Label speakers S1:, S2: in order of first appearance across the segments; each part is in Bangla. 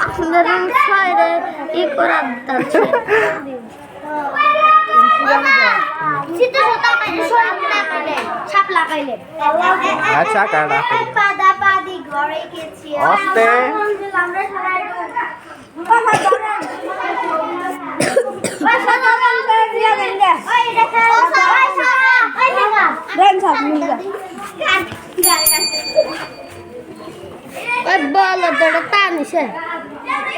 S1: আপনাদের ছয়রে ই করার লাগাইলে
S2: আচ্ছা কাটা আস্তে।
S1: তোরা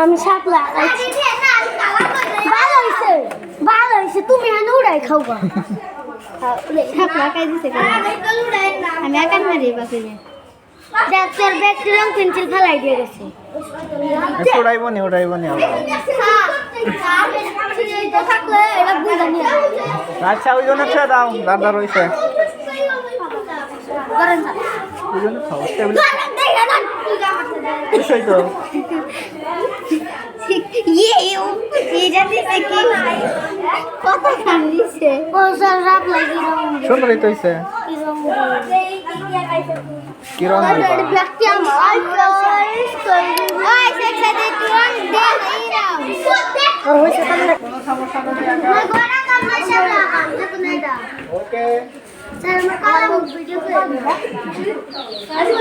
S1: আমি সাপ লাগাইছি ভালো হয়েছে ভালো হয়েছে তুমি এনে উড়াই খাও গা। সাপ লাগাই দিছে আমি একা মারি বাপিনে দেখ তোর ব্যাগটি রং পেন্সিল ফেলাই দিয়ে গেছে।
S2: উড়াইব নি উড়াইব নি আচ্ছা ওই জন্য ছেড়ে দাও দাদা রয়েছে ওই জন্য খাও টেবিলে বুঝছই তো
S1: ইয়ে এটা দিছে কি কত খান দিছে ও স্যার রাপ লাগি রং
S2: সুন্দরই তো হইছে
S1: রং
S2: কি রং দিবা
S1: ব্ল্যাকটি আমি অলওয়েজ করি ওই সেকশনে রং দে নাই রাম হইছে তাহলে
S2: কোনো সমস্যা নেই
S1: মই গোনা কাম নাই সব লাগাম দেখুন এটা
S2: ওকে
S1: স্যার মই কালা মুখ ভিডিও করে
S2: আচ্ছা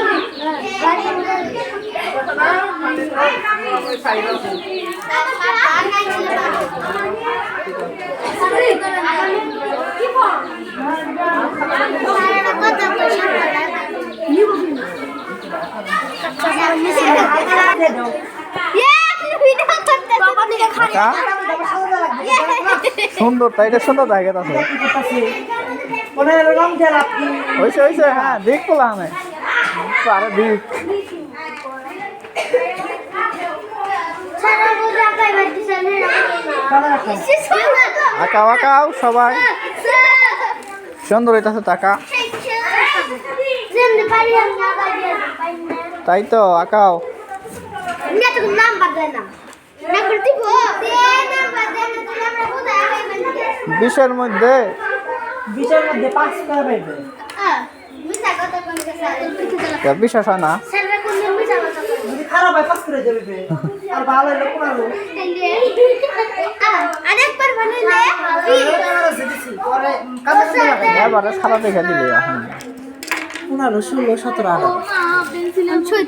S2: সুন্দর তাই এটা সুন্দর জায়গা আছে। হয়েছে হয়েছে হ্যাঁ দেখ পেলাম আমি আরে দেখ আঁকাও আঁকাও সবাই। সুন্দর হইতাছে টাকা। তাই তো আঁকাও। বিশের মধ্যে।
S3: বিশের মধ্যে পাঁচ করে পাইবে।
S1: মিছা কথা কোন কথা কিছু দিলাম
S2: তা বিশ্বাস হয় না।
S3: যদি পাস হয় করে দেবে আর ভালো
S1: আরেকবার বানাইলে
S3: পরে কাজে
S2: এবারে সারা দেখে। দিলে এখন।
S3: পনেরো ষোলো সতেরো আঠারো
S1: পেন্সিল ছয়